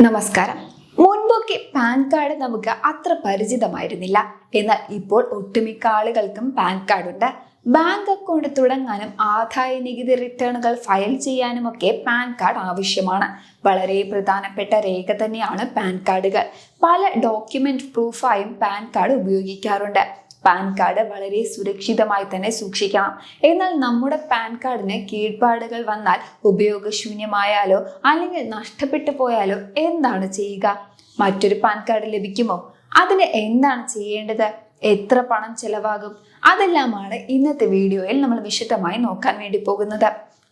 നമസ്കാരം. മുൻപൊക്കെ pan card നമുക്ക് അത്ര പരിചിതമായിരുന്നില്ല. എന്നാൽ ഇപ്പോൾ ഒട്ടുമിക്ക ആളുകൾക്കും പാൻ കാർഡ് ഉണ്ട്. ബാങ്ക് അക്കൗണ്ട് തുടങ്ങാനും ആദായ നികുതി റിട്ടേണുകൾ ഫയൽ ചെയ്യാനും ഒക്കെ പാൻ കാർഡ് ആവശ്യമാണ്. വളരെ പ്രധാനപ്പെട്ട രേഖ തന്നെയാണ് പാൻ കാർഡുകൾ. പല ഡോക്യുമെന്റ് പ്രൂഫായും പാൻ കാർഡ് ഉപയോഗിക്കാറുണ്ട്. പാൻ കാർഡ് വളരെ സുരക്ഷിതമായി തന്നെ സൂക്ഷിക്കണം. എന്നാൽ നമ്മുടെ പാൻ കാർഡിന് കീഴ്പാടുകൾ വന്നാൽ ഉപയോഗശൂന്യമായാലോ അല്ലെങ്കിൽ നഷ്ടപ്പെട്ടു പോയാലോ എന്താണ് ചെയ്യുക? മറ്റൊരു പാൻ കാർഡ് ലഭിക്കുമോ? അതിന് എന്താണ് ചെയ്യേണ്ടത്? എത്ര പണം ചെലവാകും? അതെല്ലാമാണ് ഇന്നത്തെ വീഡിയോയിൽ നമ്മൾ വിശദമായി നോക്കാൻ വേണ്ടി പോകുന്നത്.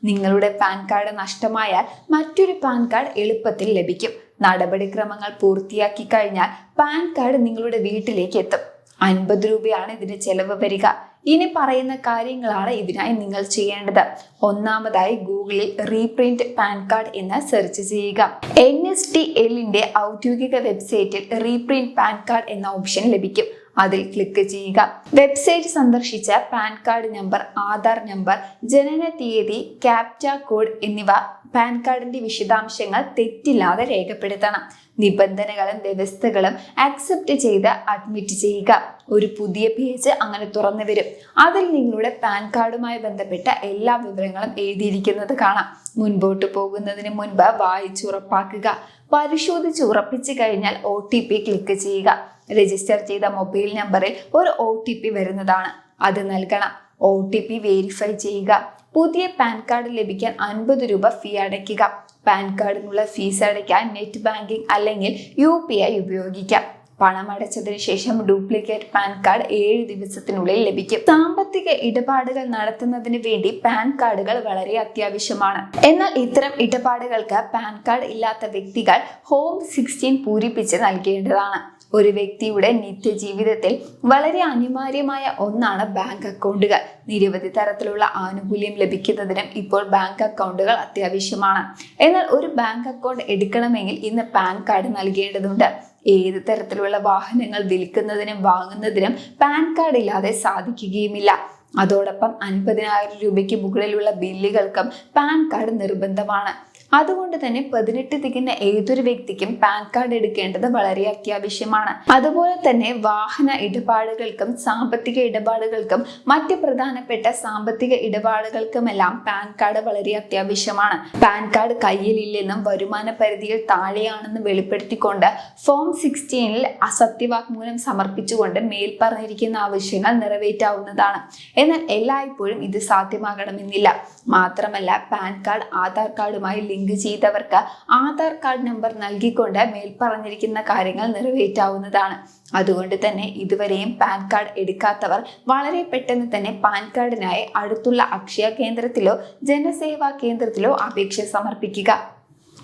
നിങ്ങളുടെ പാൻ കാർഡ് നഷ്ടമായാൽ മറ്റൊരു പാൻ കാർഡ് എളുപ്പത്തിൽ ലഭിക്കും. നടപടിക്രമങ്ങൾ പൂർത്തിയാക്കി കഴിഞ്ഞാൽ പാൻ കാർഡ് നിങ്ങളുടെ വീട്ടിലേക്ക് എത്തും. അൻപത് രൂപയാണ് ഇതിന് ചെലവ് വരിക. ഇനി പറയുന്ന കാര്യങ്ങളാണ് ഇതിനായി നിങ്ങൾ ചെയ്യേണ്ടത്. ഒന്നാമതായി ഗൂഗിളിൽ റീപ്രിന്റ് പാൻ കാർഡ് എന്ന് സെർച്ച് ചെയ്യുക. എൻ എസ് ടി എല്ലിന്റെ ഔദ്യോഗിക വെബ്സൈറ്റിൽ റീപ്രിന്റ് പാൻ കാർഡ് എന്ന ഓപ്ഷൻ ലഭിക്കും. അതിൽ ക്ലിക്ക് ചെയ്യുക. വെബ്സൈറ്റ് സന്ദർശിച്ച PAN card number Aadhaar number ജനന തീയതി ക്യാപ്റ്റ കോഡ് എന്നിവ പാൻ കാർഡിന്റെ വിശദാംശങ്ങൾ തെറ്റില്ലാതെ രേഖപ്പെടുത്തണം. നിബന്ധനകളും വ്യവസ്ഥകളും അക്സെപ്റ്റ് ചെയ്ത് അഡ്മിറ്റ് ചെയ്യുക. ഒരു പുതിയ പേജ് അങ്ങനെ തുറന്നു വരും. അതിൽ നിങ്ങളുടെ പാൻ കാർഡുമായി ബന്ധപ്പെട്ട എല്ലാ വിവരങ്ങളും എഴുതിയിരിക്കുന്നത് കാണാം. മുൻപോട്ട് പോകുന്നതിന് മുൻപ് വായിച്ചുറപ്പാക്കുക പരിശോധിച്ച് ഉറപ്പിച്ചു കഴിഞ്ഞാൽ ഒ ടി പി ക്ലിക്ക് ചെയ്യുക. രജിസ്റ്റർ ചെയ്ത മൊബൈൽ നമ്പറിൽ ഒരു ഒ ടി പി വരുന്നതാണ്. അത് നൽകണം. ഒ ടി പി വെരിഫൈ ചെയ്യുക. പുതിയ പാൻ കാർഡ് ലഭിക്കാൻ അൻപത് രൂപ ഫീ അടയ്ക്കുക. പാൻ കാർഡിനുള്ള ഫീസ് അടയ്ക്കാൻ നെറ്റ് ബാങ്കിംഗ് അല്ലെങ്കിൽ യു പി ഐ ഉപയോഗിക്കാം. പണം അടച്ചതിന് ശേഷം ഡ്യൂപ്ലിക്കേറ്റ് പാൻ കാർഡ് ഏഴ് ദിവസത്തിനുള്ളിൽ ലഭിക്കും. സാമ്പത്തിക ഇടപാടുകൾ നടത്തുന്നതിന് വേണ്ടി പാൻ കാർഡുകൾ വളരെ അത്യാവശ്യമാണ്. എന്നാൽ ഇത്തരം ഇടപാടുകൾക്ക് പാൻ കാർഡ് ഇല്ലാത്ത വ്യക്തികൾ ഹോം സിക്സ്റ്റീൻ പൂരിപ്പിച്ച് നൽകേണ്ടതാണ്. ഒരു വ്യക്തിയുടെ നിത്യജീവിതത്തിൽ വളരെ അനിവാര്യമായ ഒന്നാണ് ബാങ്ക് അക്കൗണ്ടുകൾ. നിരവധി തരത്തിലുള്ള ആനുകൂല്യം ലഭിക്കുന്നതിനും ഇപ്പോൾ ബാങ്ക് അക്കൗണ്ടുകൾ അത്യാവശ്യമാണ്. എന്നാൽ ഒരു ബാങ്ക് അക്കൗണ്ട് എടുക്കണമെങ്കിൽ ഇന്ന് പാൻ കാർഡ് നൽകേണ്ടതുണ്ട്. ഏത് തരത്തിലുള്ള വാഹനങ്ങൾ വിൽക്കുന്നതിനും വാങ്ങുന്നതിനും പാൻ കാർഡ് ഇല്ലാതെ സാധിക്കുകയുമില്ല. അതോടൊപ്പം അൻപതിനായിരം രൂപയ്ക്ക് മുകളിലുള്ള ബില്ലുകൾക്കും പാൻ കാർഡ് നിർബന്ധമാണ്. അതുകൊണ്ട് തന്നെ പതിനെട്ട് തികഞ്ഞ ഏതൊരു വ്യക്തിക്കും പാൻ കാർഡ് എടുക്കേണ്ടത് വളരെ അത്യാവശ്യമാണ്. അതുപോലെ തന്നെ വാഹന ഇടപാടുകൾക്കും സാമ്പത്തിക ഇടപാടുകൾക്കും മറ്റ് പ്രധാനപ്പെട്ട സാമ്പത്തിക ഇടപാടുകൾക്കുമെല്ലാം പാൻ കാർഡ് വളരെ അത്യാവശ്യമാണ്. പാൻ കാർഡ് കയ്യിലില്ലെന്നും വരുമാന പരിധിയിൽ താഴെയാണെന്നും വെളിപ്പെടുത്തിക്കൊണ്ട് ഫോം സിക്സ്റ്റീനിൽ അസത്യവാക്മൂലം സമർപ്പിച്ചുകൊണ്ട് മേൽ പറഞ്ഞിരിക്കുന്ന ആവശ്യങ്ങൾ നിറവേറ്റാവുന്നതാണ്. എന്നാൽ എല്ലായ്പ്പോഴും ഇത് സാധ്യമാകണമെന്നില്ല. മാത്രമല്ല പാൻ കാർഡ് ആധാർ കാർഡുമായി ലിങ്ക് ചെയ്തവർക്ക് ആധാർ കാർഡ് നമ്പർ നൽകിക്കൊണ്ട് മേൽപ്പറഞ്ഞിരിക്കുന്ന കാര്യങ്ങൾ നിറവേറ്റാവുന്നതാണ്. അതുകൊണ്ട് തന്നെ ഇതുവരെയും പാൻ കാർഡ് എടുക്കാത്തവർ വളരെ പെട്ടെന്ന് തന്നെ പാൻ കാർഡിനായി അടുത്തുള്ള അക്ഷയ കേന്ദ്രത്തിലോ ജനസേവാ കേന്ദ്രത്തിലോ അപേക്ഷ സമർപ്പിക്കുക.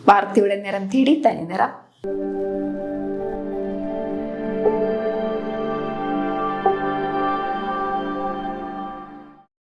വാർത്തയുടെ നിറം തേടി തനി നിറം